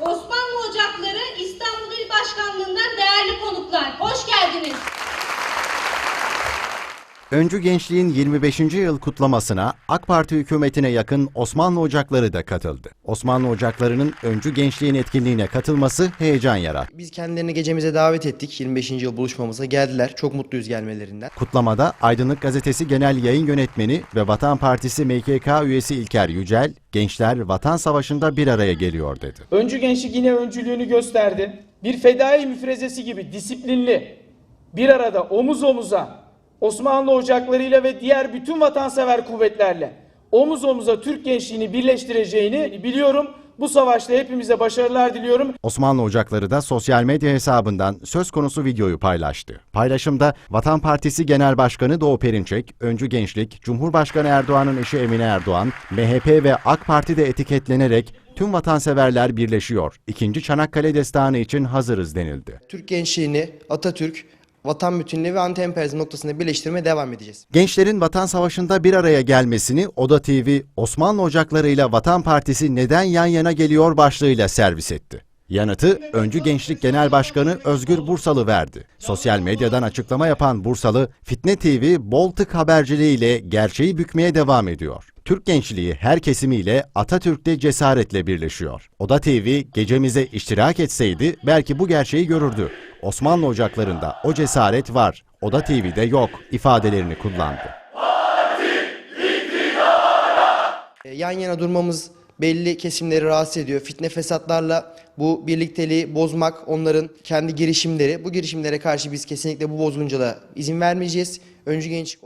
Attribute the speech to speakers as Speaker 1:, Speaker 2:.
Speaker 1: Osmanlı
Speaker 2: Öncü Gençliğin 25. yıl kutlamasına AK Parti hükümetine yakın Osmanlı Ocakları da katıldı. Osmanlı Ocakları'nın Öncü Gençliğin etkinliğine katılması heyecan yarattı.
Speaker 3: Biz kendilerini gecemize davet ettik. 25. yıl buluşmamıza geldiler. Çok mutluyuz gelmelerinden.
Speaker 2: Kutlamada Aydınlık Gazetesi Genel Yayın Yönetmeni ve Vatan Partisi MKK üyesi İlker Yücel, gençler Vatan Savaşı'nda bir araya geliyor dedi.
Speaker 4: Öncü gençlik yine öncülüğünü gösterdi. Bir fedai müfrezesi gibi disiplinli, bir arada omuz omuza Osmanlı ocaklarıyla ve diğer bütün vatansever kuvvetlerle omuz omuza Türk gençliğini birleştireceğini biliyorum. Bu savaşta hepimize başarılar diliyorum.
Speaker 2: Osmanlı Ocakları da sosyal medya hesabından söz konusu videoyu paylaştı. Paylaşımda Vatan Partisi Genel Başkanı Doğu Perinçek, Öncü Gençlik, Cumhurbaşkanı Erdoğan'ın eşi Emine Erdoğan, MHP ve AK Parti de etiketlenerek tüm vatanseverler birleşiyor. İkinci Çanakkale Destanı için hazırız denildi.
Speaker 3: Türk gençliğini Atatürk, vatan bütünlüğü ve anti-emperyalizm noktasında birleştirmeye devam edeceğiz.
Speaker 2: Gençlerin Vatan Savaşı'nda bir araya gelmesini Oda TV, Osmanlı Ocakları ile Vatan Partisi neden yan yana geliyor başlığıyla servis etti. Yanıtı Öncü Gençlik Genel Başkanı Özgür Bursalı verdi. Sosyal medyadan açıklama yapan Bursalı, Fitne TV bol tık haberciliğiyle gerçeği bükmeye devam ediyor. Türk gençliği her kesimiyle Atatürk'te cesaretle birleşiyor. Oda TV gecemize iştirak etseydi belki bu gerçeği görürdü. Osmanlı ocaklarında o cesaret var. Oda TV'de yok ifadelerini kullandı.
Speaker 3: E, Yan yana durmamız belli kesimleri rahatsız ediyor. Fitne fesatlarla bu birlikteliği bozmak onların kendi girişimleri. Bu girişimlere karşı biz kesinlikle bu bozgunculara izin vermeyeceğiz. Öncü gençlik